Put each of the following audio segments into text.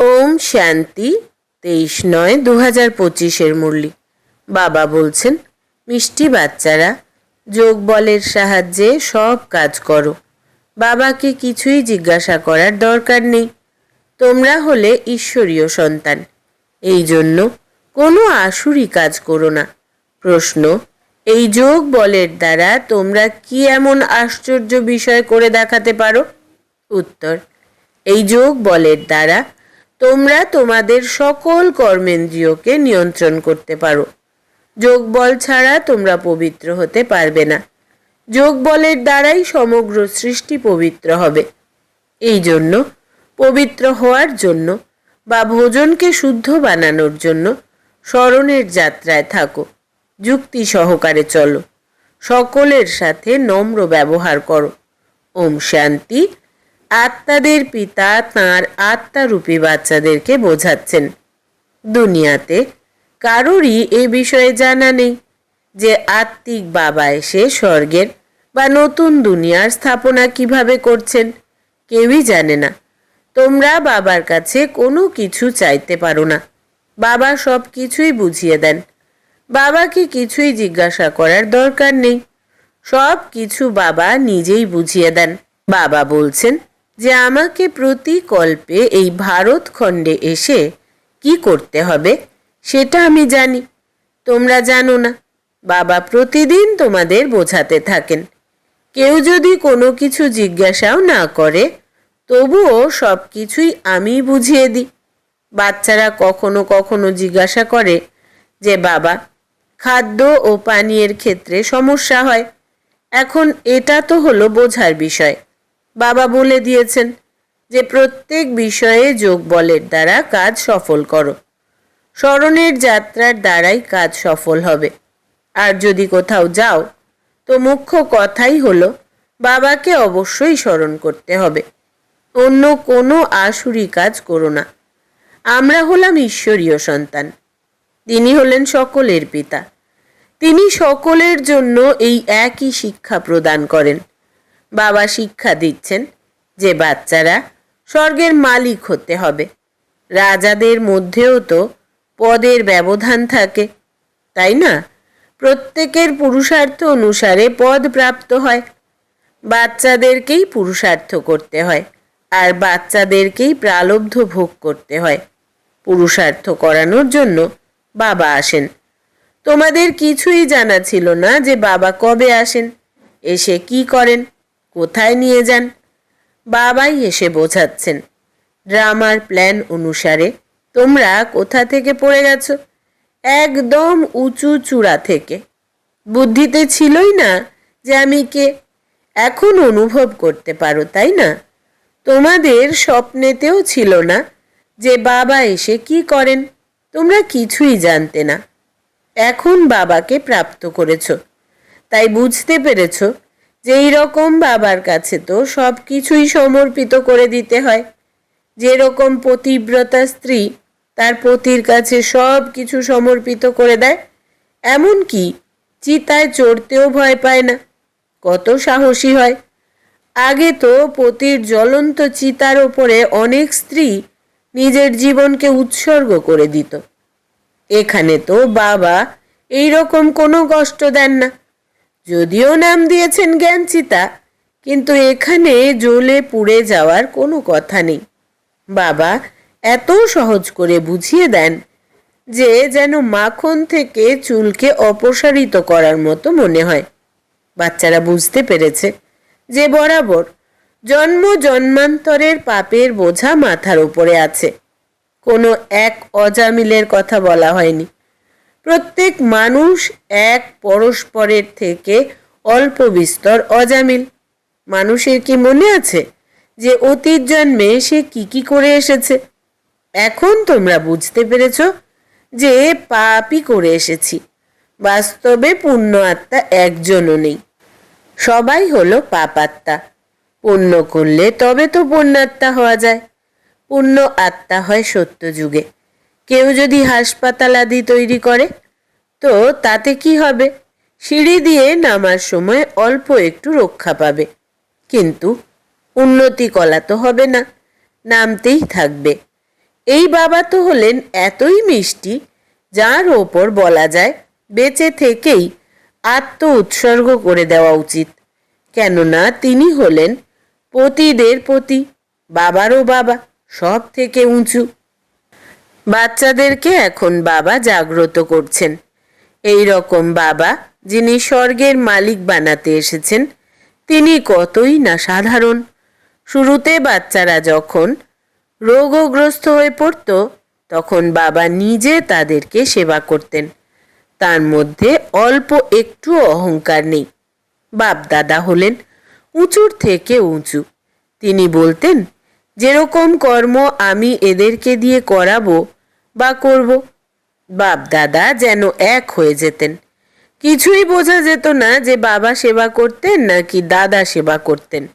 ওম শান্তি, তেইশ নয় দু হাজার পঁচিশের মুরলি। বাবা বলছেন, মিষ্টি বাচ্চারা, যোগ বলের সাহায্যে সব কাজ করো। বাবাকে কিছুই জিজ্ঞাসা করার দরকার নেই। তোমরা হলে ঈশ্বরীয় সন্তান। এই জন্য কোনো আসুরি কাজ করো না। প্রশ্ন, এই যোগ বলের দ্বারা তোমরা কি এমন আশ্চর্য বিষয় করে দেখাতে পারো? উত্তর, এই যোগ বলের দ্বারা তোমরা তোমাদের সকল কর্মেন্দ্রিয়কে নিয়ন্ত্রণ করতে পারো। যোগ বল ছাড়া তোমরা পবিত্র হতে পারবে না। যোগ বলের দ্বারাই সমগ্র সৃষ্টি পবিত্র হবে। এই জন্য, পবিত্র হওয়ার জন্য বা ভোজনকে শুদ্ধ বানানোর জন্য স্মরণের যাত্রায় থাকো, যুক্তি সহকারে চলো, সকলের সাথে নম্র ব্যবহার করো। ওম শান্তি আত্মাদের পিতা তাঁর আত্মারূপী বাচ্চাদেরকে বোঝাচ্ছেন। দুনিয়াতে কারোরই এ বিষয়ে জানা নেই যে আত্মিক বাবা এসে স্বর্গের বা নতুন দুনিয়ার স্থাপনা কীভাবে করছেন। কেউই জানে না। তোমরা বাবার কাছে কোনো কিছু চাইতে পারো না। বাবা সব কিছুই বুঝিয়ে দেন। বাবাকে কিছুই জিজ্ঞাসা করার দরকার নেই। সব কিছু বাবা নিজেই বুঝিয়ে দেন। বাবা বলছেন যে আমাকে প্রতি কল্পে এই ভারত খণ্ডে এসে কি করতে হবে, সেটা আমি জানি। তোমরা জানো না, বাবা প্রতিদিন তোমাদের বোঝাতে থাকেন। কেউ যদি কোনো কিছু জিজ্ঞাসাও না করে, তবুও সব কিছুই আমি বুঝিয়ে দিই। বাচ্চারা কখনো কখনো জিজ্ঞাসা করে যে, বাবা, খাদ্য ও পানীয়ের ক্ষেত্রে সমস্যা হয়। এখন এটা তো হলো বোঝার বিষয়। বাবা বলে দিয়েছেন যে প্রত্যেক বিষয়ে যোগ বলের দ্বারা কাজ সফল করো। স্মরণের যাত্রার দ্বারাই কাজ সফল হবে। আর যদি কোথাও যাও, তো মুখ্য কথাই হলো, বাবাকে অবশ্যই স্মরণ করতে হবে। অন্য কোনো আসুরি কাজ করো না। আমরা হলাম ঈশ্বরীয় সন্তান। তিনি হলেন সকলের পিতা। তিনি সকলের জন্য এই একই শিক্ষা প্রদান করেন। বাবা শিক্ষা দিচ্ছেন যে বাচ্চারা স্বর্গের মালিক হতে হবে। রাজাদের মধ্যেও তো পদের ব্যবধান থাকে, তাই না? প্রত্যেকের পুরুষার্থ অনুসারে পদ প্রাপ্ত হয়। বাচ্চাদেরকেই পুরুষার্থ করতে হয় আর বাচ্চাদেরকেই প্রালব্ধ ভোগ করতে হয়। পুরুষার্থ করানোর জন্য বাবা আসেন। তোমাদের কিছুই জানা ছিল না যে বাবা কবে আসেন, এসে কি করেন। কোথায় নিয়ে যান? বাবাই এসে বোঝাচ্ছেন, ড্রামার প্ল্যান অনুসারে তোমরা কোথা থেকে পড়ে গেছো? একদম উঁচু চূড়া থেকে। বুদ্ধিতে ছিলই না যে আমি কে। এখন অনুভব করতে পারো, তাই না? তোমাদের স্বপ্নেতেও ছিল না যে বাবা এসে কি করেন, তোমরা কিছুই জানতে না। এখন বাবাকে প্রাপ্ত করেছ। তাই বুঝতে পেরেছ যে এই রকম বাবার কাছে তো সব কিছুই সমর্পিত করে দিতে হয়। যেরকম পতিব্রতা স্ত্রী তার পতির কাছে সব কিছু সমর্পিত করে দেয় এমন কি চিতায় চড়তেও ভয় পায় না, কত সাহসী হয়। আগে তো পতির জ্বলন্ত চিতার ওপরে অনেক স্ত্রী নিজের জীবনকে উৎসর্গ করে দিত। এখানে তো বাবা এই রকম কোনো কষ্ট দেন না। যদিও নাম দিয়েছেন জ্ঞানচিতা, কিন্তু এখানে জ্বলে পুড়ে যাওয়ার কোনো কথা নেই। বাবা এত সহজ করে বুঝিয়ে দেন যে যেন মাখন থেকে চুলকে অপসারিত করার মতো মনে হয়। বাচ্চারা বুঝতে পেরেছে যে বরাবর জন্ম জন্মান্তরের পাপের বোঝা মাথার উপরে আছে। কোনো এক অজামিলের কথা বলা হয়নি। প্রত্যেক মানুষ এক পরস্পরের থেকে অল্প বিস্তর অজামিল। মানুষের কি মনে আছে যে অতীত জন্মে সে কি কি করে এসেছে? এখন তোমরা বুঝতে পেরেছ যে পাপই করে এসেছি। বাস্তবে পুণ্য আত্মা একজনও নেই। সবাই হলো পাপাত্মা পুণ্য করলে তবে তো পুণ্যাত্মা হওয়া যায়। পুণ্য আত্মা হয় সত্য যুগে কেউ যদি হাসপাতাল আদি তৈরি করে, তো তাতে কি হবে? সিঁড়ি দিয়ে নামার সময় অল্প একটু রক্ষা পাবে। কিন্তু উন্নতি কলা তো হবে না, নামতেই থাকবে। এই বাবা তো হলেন এতই মিষ্টি, যার ওপর বলা যায় বেঁচে থেকেই আত্ম উৎসর্গ করে দেওয়া উচিত। কেননা তিনি হলেন পতিদের পতি, বাবারও বাবা সব থেকে উঁচু। বাচ্চাদেরকে এখন বাবা জাগ্রত করছেন। এই রকম বাবা যিনি স্বর্গের মালিক বানাতে এসেছেন, তিনি কতই না সাধারণ। শুরুতে বাচ্চারা যখন রোগগ্রস্ত হয়ে পড়ত, তখন বাবা নিজে তাদেরকে সেবা করতেন। তার মধ্যে অল্প একটু অহংকার নেই। বাপদাদা হলেন উঁচুর থেকে উঁচু। তিনি বলতেন, যেরকম কর্ম আমি এদেরকে দিয়ে করাবো বা করব। বাপ দাদা যেন এক হয়ে যেতেন। কিছুই বোঝা যেত না যে বাবা সেবা করতেন নাকি দাদা সেবা করতেন।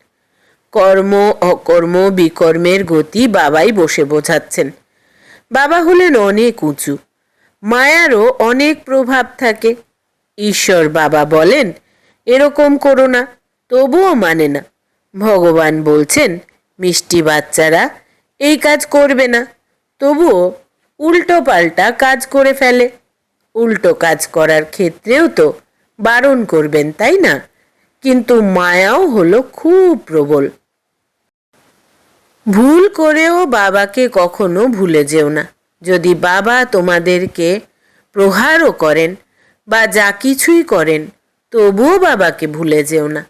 কর্ম, অকর্ম, বিকর্মের গতি বাবাই বসে বোঝাচ্ছেন। বাবা হলেন অনেক উঁচু। মায়ারও অনেক প্রভাব থাকে। ঈশ্বর বাবা বলেন, এরকম করো না, তবুও মানে না। ভগবান বলছেন, মিষ্টি বাচ্চারা, এই কাজ করবে না। তবুও উল্টো পাল্টা কাজ করে ফেলে। উল্টো কাজ করার ক্ষেত্রেও তো বারণ করবেন, তাই না? কিন্তু মায়াও হলো খুব প্রবল। ভুল করেও বাবাকে কখনো ভুলে যেও না। যদি বাবা তোমাদেরকে প্রহারও করেন বা যা কিছুই করেন, তবুও বাবাকে ভুলে যেও না।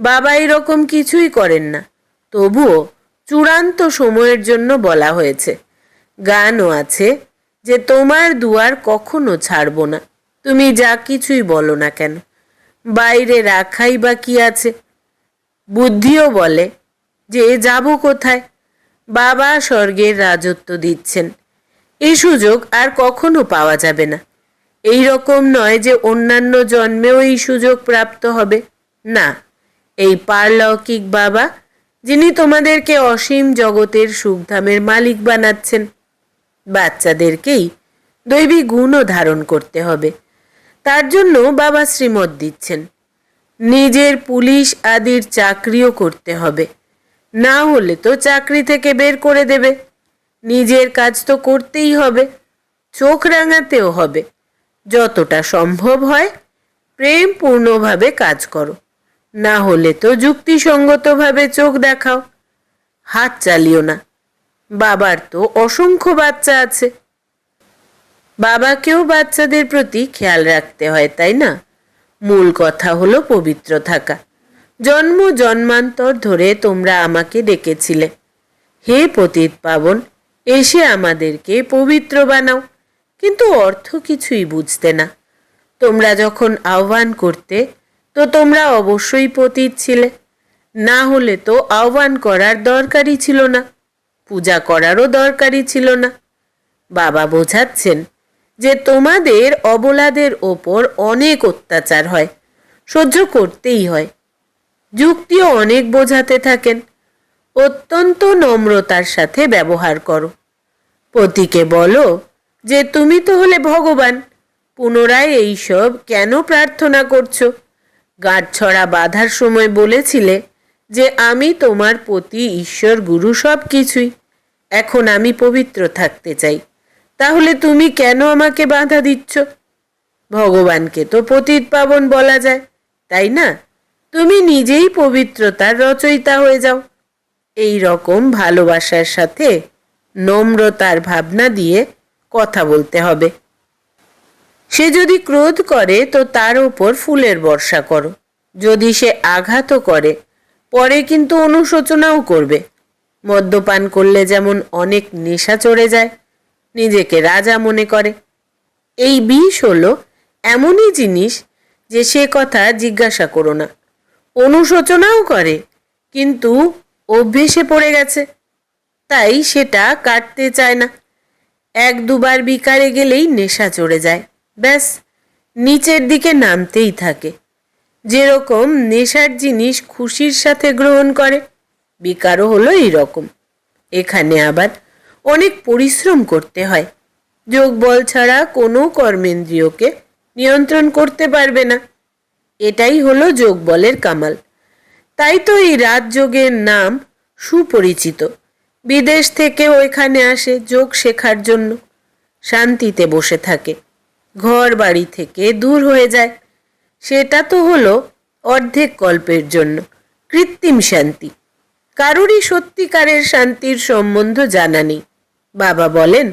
বাবা এরকম কিছুই করেন না। তবুও চূড়ান্ত সময়ের জন্য বলা হয়েছে। গানও আছে যে তোমার দুয়ার কখনো ছাড়ব না। তুমি যা কিছুই বলো না কেন? বাইরে রাখাই বা কি আছে? বুদ্ধিও বলে যে যাব কোথায়? বাবা স্বর্গের রাজত্ব দিচ্ছেন। এই সুযোগ আর কখনো পাওয়া যাবে না। এই রকম নয় যে অন্যান্য জন্মেও এই সুযোগ প্রাপ্ত হবে। না, এই পারলৌকিক বাবা, যিনি তোমাদেরকে অসীম জগতের সুখধামের মালিক বানাচ্ছেন বাচ্চাদেরকেই দৈবী গুণও ধারণ করতে হবে। তার জন্য বাবা শ্রীমত দিচ্ছেন। নিজের পুলিশ আদির চাকরিও করতে হবে। না হলে তো চাকরি থেকে বের করে দেবে। নিজের কাজ তো করতেই হবে। চোখ রাঙাতেও হবে। যতটা সম্ভব হয় প্রেমপূর্ণভাবে কাজ করো। না হলে তো যুক্তিসঙ্গতভাবে চোখ দেখাও। হাত চালিও না। বাবার তো অসংখ্য বাচ্চা আছে। বাবাকেও বাচ্চাদের প্রতি খেয়াল রাখতে হয়, তাই না? মূল কথা হলো পবিত্র থাকা। জন্ম জন্মান্তর ধরে তোমরা আমাকে ডেকেছিলে। হে পতিত পাবন, এসে আমাদেরকে পবিত্র বানাও। কিন্তু অর্থ কিছুই বুঝতে না। তোমরা যখন আহ্বান করতে, তো তোমরা অবশ্যই পতিত ছিলে। না হলে তো আহ্বান করার দরকারই ছিল না। পূজা করারও দরকারই ছিল না। বাবা বোঝাচ্ছেন যে তোমাদের অবলাদের ওপর অনেক অত্যাচার হয়, সহ্য করতেই হয়। যুক্তিও অনেক বোঝাতে থাকেন। অত্যন্ত নম্রতার সাথে ব্যবহার করো। পতিকে বলো যে তুমি তো হলে ভগবান, পুনরায় এইসব কেন প্রার্থনা করছ? গাঁটছড়া বাঁধার সময় বলেছিলে যে আমি তোমার প্রতি ঈশ্বর, গুরু সব কিছুই এখন আমি পবিত্র থাকতে চাই। তাহলে তুমি কেন আমাকে বাধা দিচ্ছ? ভগবানকে তো পতিত পাবন বলা যায়, তাই না? তুমি নিজেই পবিত্রতার রচয়িতা হয়ে যাও। এই রকম ভালোবাসার সাথে নম্রতার ভাবনা দিয়ে কথা বলতে হবে। সে যদি ক্রোধ করে, তো তার ওপর ফুলের বর্ষা করো। যদি সে আঘাতও করে, পরে কিন্তু অনুশোচনাও করবে। মদ্যপান করলে যেমন অনেক নেশা চড়ে যায়, নিজেকে রাজা মনে করে। এই বিষ হলো এমনই জিনিস যে সে কথা জিজ্ঞাসা করো না। অনুশোচনাও করে, কিন্তু অভ্যেসে পড়ে গেছে। তাই সেটা কাটতে চায় না। এক দুবার বিকারে গেলেই নেশা চড়ে যায়। ব্যাস, নিচের দিকে নামতেই থাকে। যেরকম নেশার জিনিস খুশির সাথে গ্রহণ করে বিকারও হলো রকম এখানে আবার অনেক পরিশ্রম করতে হয়। যোগ বল ছাড়া কোনো কর্মেন্দ্রিয়কে নিয়ন্ত্রণ করতে পারবে না। এটাই হলো যোগ বলের কামাল। তাই তো এই রাজযোগের নাম সুপরিচিত। বিদেশ থেকে ওইখানে আসে যোগ শেখার জন্য। শান্তিতে বসে থাকে। ঘর বাড়ি থেকে দূর হয়ে যায়। সেটা তো হলো অর্ধেক কল্পের জন্য। কৃত্রিম শান্তি। কারোরই সত্যিকারের শান্তির সম্বন্ধ জানা নেই। বাবা বলেন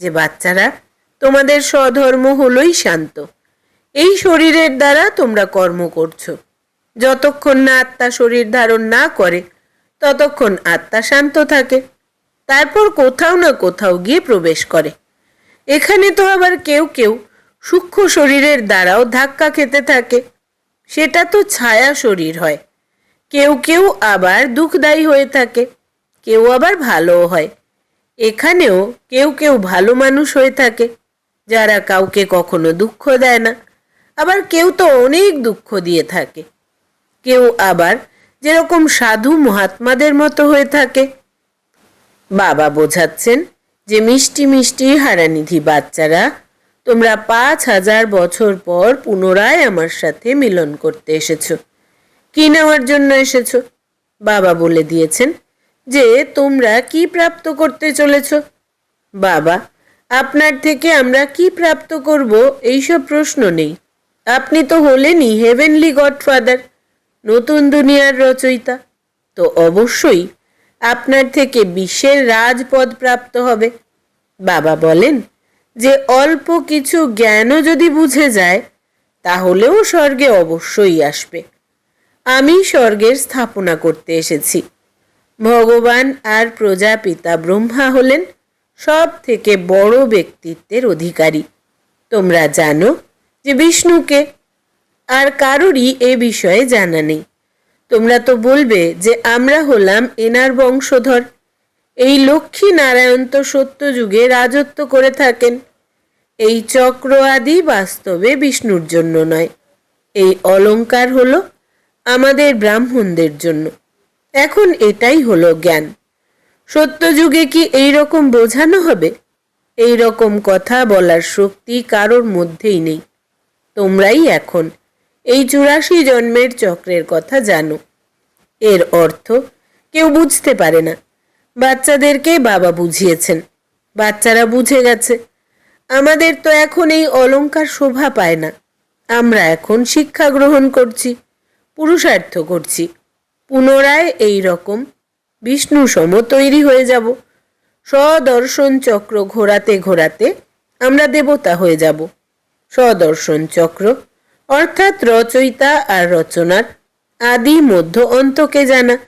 যে, বাচ্চারা, তোমাদের স্বধর্ম হলোই শান্ত। এই শরীরের দ্বারা তোমরা কর্ম করছ। যতক্ষণ না আত্মা শরীর ধারণ না করে, ততক্ষণ আত্মা শান্ত থাকে। তারপর কোথাও না কোথাও গিয়ে প্রবেশ করে। এখানে তো আবার কেউ কেউ সূক্ষ্ম শরীরের দ্বারাও ধাক্কা খেতে থাকে। সেটা তো ছায়া শরীর হয়। কেউ কেউ আবার দুঃখদায়ী হয়ে থাকে, কেউ আবার ভালোও হয়। এখানেও কেউ কেউ ভালো মানুষ হয়ে থাকে, যারা কাউকে কখনো দুঃখ দেয় না, আবার কেউ তো অনেক দুঃখ দিয়ে থাকে। কেউ আবার যেরকম সাধু মহাত্মাদের মতো হয়ে থাকে। বাবা বোঝাচ্ছেন যে মিষ্টি মিষ্টি হারানিধি বাচ্চারা, তোমরা পাঁচ হাজার বছর পর পুনরায় আমার সাথে মিলন করতে এসেছ। কি নেওয়ার জন্য এসেছ? বাবা বলে দিয়েছেন যে, তোমরা কি প্রাপ্ত করতে চলেছ? বাবা, আপনার থেকে আমরা কি প্রাপ্ত করব এইসব প্রশ্ন নেই। আপনি তো হলেনই হেভেনলি গডফাদার নতুন দুনিয়ার রচয়িতা। তো অবশ্যই আপনার থেকে বিশ্বের রাজপদ প্রাপ্ত হবে। বাবা বলেন যে, অল্প কিছু জ্ঞানও যদি বুঝে যায়, তাহলেও স্বর্গে অবশ্যই আসবে। আমি স্বর্গের স্থাপনা করতে এসেছি। ভগবান আর প্রজাপিতা ব্রহ্মা হলেন সব থেকে বড় ব্যক্তিত্বের অধিকারী। তোমরা জানো যে বিষ্ণুকে আর কারোরই এ বিষয়ে জানা নেই। তোমরা তো বলবে যে আমরা হলাম এনার বংশধর। এই লক্ষ্মী নারায়ণ তো সত্য যুগে রাজত্ব করে থাকেন। এই চক্র আদি বাস্তবে বিষ্ণুর জন্য নয়। এই অলংকার হলো আমাদের ব্রাহ্মণদের জন্য। এখন এটাই হলো জ্ঞান। সত্যযুগে কি এই রকম বোঝানো হবে? এই রকম কথা বলার শক্তি কারোর মধ্যেই নেই। তোমরাই এখন এই চুরাশি জন্মের চক্রের কথা জানো। এর অর্থ কেউ বুঝতে পারে না। বাচ্চাদেরকে বাবা বুঝিয়েছেন। বাচ্চারা বুঝে গেছে। আমাদের তো এখন এই অলংকার শোভা পায় না। আমরা এখন শিক্ষা গ্রহণ করছি। পুরুষার্থ করছি। পুনরায় এই রকম বিষ্ণু সম তৈরি হয়ে যাব। সদর্শন চক্র ঘোরাতে ঘোরাতে আমরা দেবতা হয়ে যাব। সদর্শন চক্র, অর্থাৎ রচয়িতা আর রচনার আদি মধ্য অন্তকে জানা।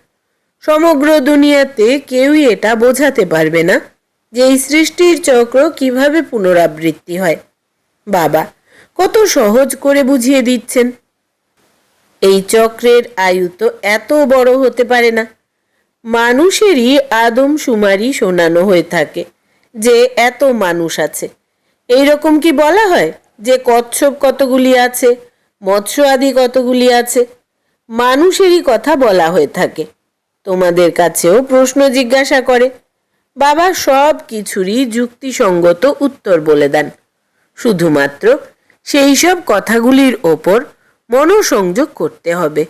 সমগ্র দুনিয়াতে কেউই এটা বোঝাতে পারবে না যে এই সৃষ্টির চক্র কীভাবে পুনরাবৃত্তি হয়। বাবা, কত সহজ করে বুঝিয়ে দিচ্ছেন। এই চক্রের আয়ু তো এত বড় হতে পারে না। মানুষেরই আদম সুমারি শোনানো হয়ে থাকে যে এত মানুষ আছে। এই রকম কি বলা হয় যে কচ্ছপ কতগুলি আছে, মৎস্য আদি কতগুলি আছে? মানুষেরই কথা বলা হয়ে থাকে। তোমাদের কাছেও প্রশ্ন জিজ্ঞাসা করে। বাবা সব কিছুরই যুক্তিসঙ্গত উত্তর বলে দেন। শুধুমাত্র সেই সব কথাগুলির ওপর মনোসংযোগ করতে হবে।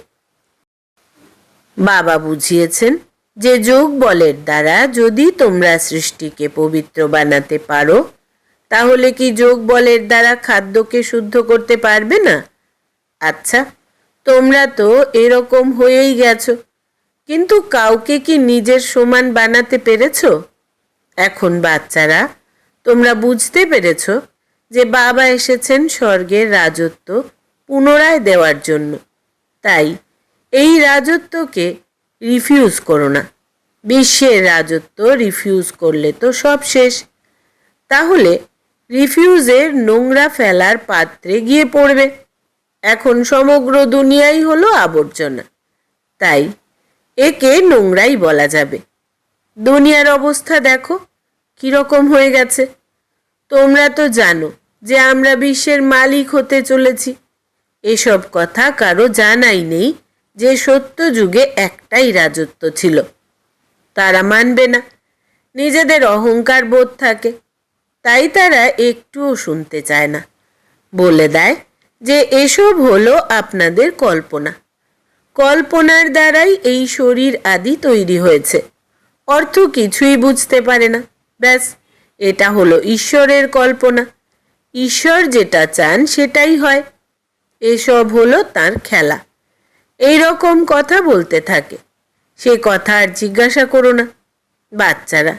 বাবা বুঝিয়েছেন যে যোগ বলের দ্বারা যদি তোমরা সৃষ্টিকে পবিত্র বানাতে পারো, তাহলে কি যোগ বলের দ্বারা খাদ্যকে শুদ্ধ করতে পারবে না? আচ্ছা তোমরা তো এরকম হয়েই গেছো। কিন্তু কাউকে কি নিজের সমান বানাতে পেরেছ? এখন বাচ্চারা, তোমরা বুঝতে পেরেছ যে বাবা এসেছেন স্বর্গের রাজত্ব পুনরায় দেওয়ার জন্য। তাই এই রাজত্বকে রিফিউজ করো না। বিশ্বের রাজত্ব রিফিউজ করলে তো সব শেষ। তাহলে রিফিউজের নোংরা ফেলার পাত্রে গিয়ে পড়বে। এখন সমগ্র দুনিয়াই হলো আবর্জনা। তাই একে নোংরাই বলা যাবে। দুনিয়ার অবস্থা দেখো, কীরকম হয়ে গেছে। তোমরা তো জানো যে আমরা বিশ্বের মালিক হতে চলেছি। এসব কথা কারও জানাই নেই যে সত্য যুগে একটাই রাজত্ব ছিল। তারা মানবে না। নিজেদের অহংকার বোধ থাকে। তাই তারা একটুও শুনতে চায় না। বলে দেয় যে এসব হলো আপনাদের কল্পনা। কল্পনার দ্বারাই এই শরীর আদি তৈরি হয়েছে। অর্থ কিছুই বুঝতে পারে না। ব্যাস, এটা হলো ঈশ্বরের কল্পনা। ঈশ্বর যেটা চান সেটাই হয়। এসব হলো তার খেলা। এই রকম কথা বলতে থাকে। সে কথা আর জিজ্ঞাসা করো না, বাচ্চারা।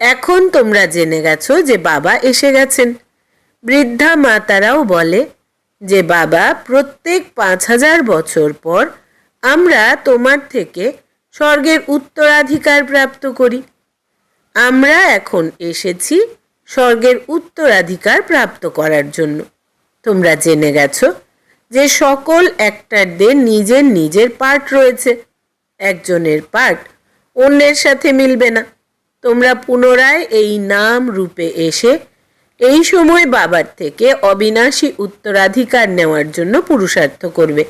এখন তোমরা জেনে গেছো যে বাবা এসে গেছেন। বৃদ্ধা মাতারাও বলে যে, বাবা, প্রত্যেক পাঁচ হাজার বছর পর আমরা তোমার থেকে স্বর্গের উত্তরাধিকার প্রাপ্ত করি। আমরা এখন এসেছি স্বর্গের উত্তরাধিকার প্রাপ্ত করার জন্য। তোমরা জেনে গেছো যে সকল অ্যাক্টারদের নিজের নিজের পার্ট রয়েছে, একজনের পার্ট অন্যের সাথে মিলবে না। তোমরা পুনরায় এই নাম রূপে এসে এই সময় বাবার থেকে অবিনাশী উত্তরাধিকার নেওয়ার জন্য পুরুষার্থ করবে।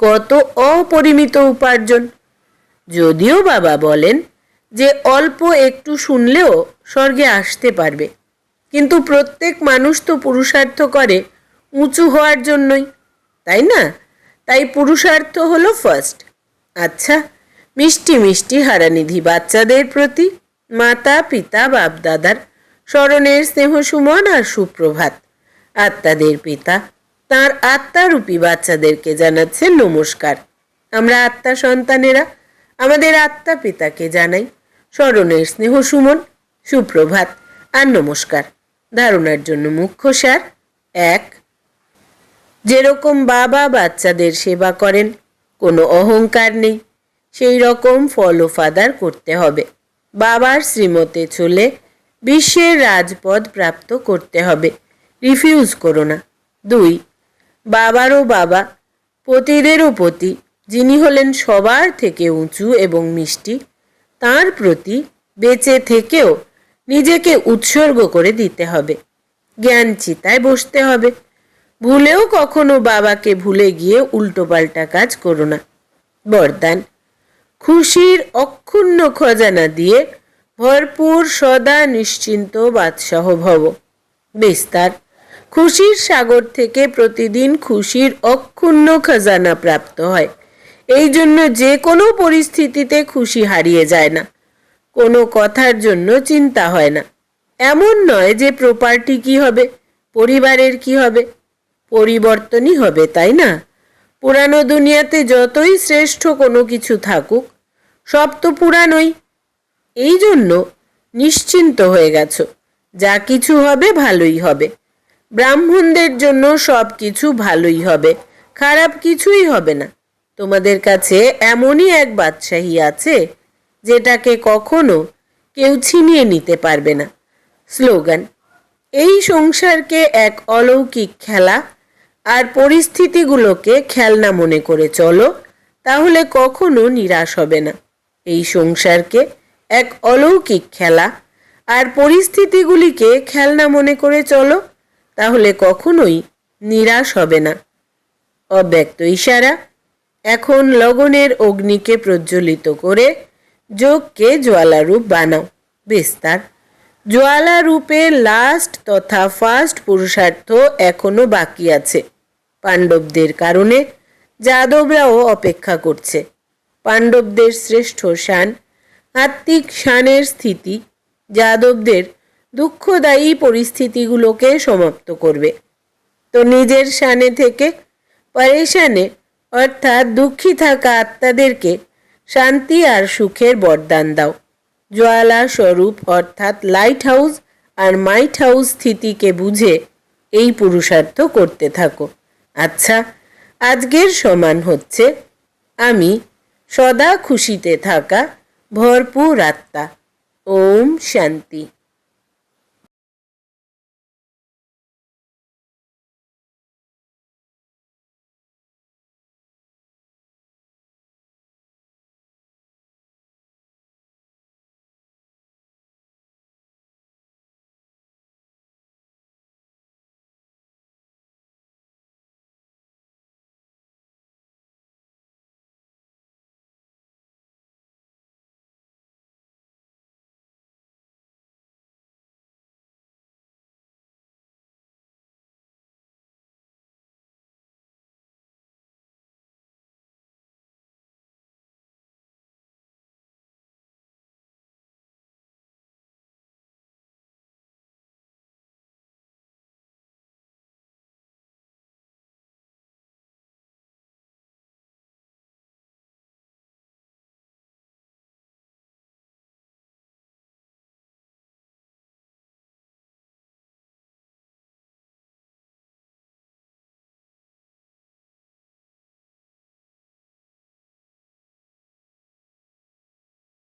কত অপরিমিত উপার্জন। যদিও বাবা বলেন যে অল্প একটু শুনলেও স্বর্গে আসতে পারবে। কিন্তু প্রত্যেক মানুষ তো পুরুষার্থ করে, উঁচু হওয়ার জন্যই। তাই না? তাই পুরুষার্থ হলো ফার্স্ট আচ্ছা মিষ্টি মিষ্টি হারানিধি বাচ্চাদের প্রতি, মাতা, পিতা, বাপ, দাদার স্মরণের স্নেহ সুমন আর সুপ্রভাত। আত্মাদের পিতা, তার আত্মারূপী বাচ্চাদেরকে জানাচ্ছে নমস্কার। আমরা আত্মা সন্তানেরা, আমাদের আত্মা পিতাকে জানাই, স্মরণের স্নেহ সুমন, সুপ্রভাত আর নমস্কার। ধারণার জন্য মুখ্য সার, এক যেরকম বাবা বাচ্চাদের সেবা করেন, কোনো অহংকার নেই। সেই রকম ফলো ফাদার করতে হবে। বাবার শ্রীমতে চলে বিশ্বের রাজপদ প্রাপ্ত করতে হবে। রিফিউজ করো না। দুই বাবারও বাবা পতিদেরও পতি, যিনি হলেন সবার থেকে উঁচু এবং মিষ্টি, তার প্রতি বেঁচে থেকেও নিজেকে উৎসর্গ করে দিতে হবে। জ্ঞান চিতায় বসতে হবে। ভুলেও কখনো বাবাকে ভুলে গিয়ে উল্টোপাল্টা কাজ করো না। বরদান। খুশির অক্ষুণ্ণ খজানা দিয়ে ভরপুর, সদা নিশ্চিন্ত বাদশাহ ভব। বিস্তার। খুশির সাগর থেকে প্রতিদিন খুশির অক্ষুণ্ণ খজানা প্রাপ্ত হয়। এই জন্য যে কোনো পরিস্থিতিতে খুশি হারিয়ে যায় না। কোনো কথার জন্য চিন্তা হয় না। এমন নয় যে প্রপার্টি কি হবে, পরিবারের কি হবে। পরিবর্তনই হবে, তাই না? পুরানো দুনিয়াতে যতই শ্রেষ্ঠ কোনো কিছু থাকুক, সব তো পুরানোই। এই জন্য নিশ্চিন্ত হয়ে গেছো, যা কিছু হবে ভালোই হবে। ব্রাহ্মণদের জন্য সব কিছু ভালোই হবে, খারাপ কিছুই হবে না। তোমাদের কাছে এমনই এক বাদশাহী আছে, যেটাকে কখনো কেউ ছিনিয়ে নিতে পারবে না। স্লোগান, এই সংসারকে এক অলৌকিক খেলা আর পরিস্থিতিগুলোকে খেলনা মনে করে চলো, তাহলে কখনো নিরাশ হবে না। এই সংসারকে এক অলৌকিক খেলা। আর পরিস্থিতিগুলিকে খেলনা মনে করে চলো, তাহলে কখনোই নিরাশ হবে না। অব্যক্ত ইশারা। এখন লগনের অগ্নিকে প্রজ্বলিত করে যোগকে জ্বালারূপ বানাও। বিস্তার জ্বালা রূপে লাস্ট তথা ফার্স্ট পুরুষার্থ এখনও বাকি আছে। পাণ্ডবদের কারণে যাদবরাও অপেক্ষা করছে। পাণ্ডবদের শ্রেষ্ঠ শান, আত্মিক শানের স্থিতি যাদবদের দুঃখদায়ী পরিস্থিতিগুলোকে সমাপ্ত করবে। তো নিজের শানে থেকে পরেশানে, অর্থাৎ দুঃখী থাকা আত্মাদেরকে শান্তি আর সুখের বরদান দাও। জোয়ালা স্বরূপ অর্থাৎ লাইট হাউস আর মাইট হাউস স্থিতিকে বুঝে এই পুরুষার্থ করতে থাকো। আচ্ছা আজকের সমান হচ্ছে আমি সদা খুশিতে থাকা ভরপুর আত্মা। ওম শান্তি।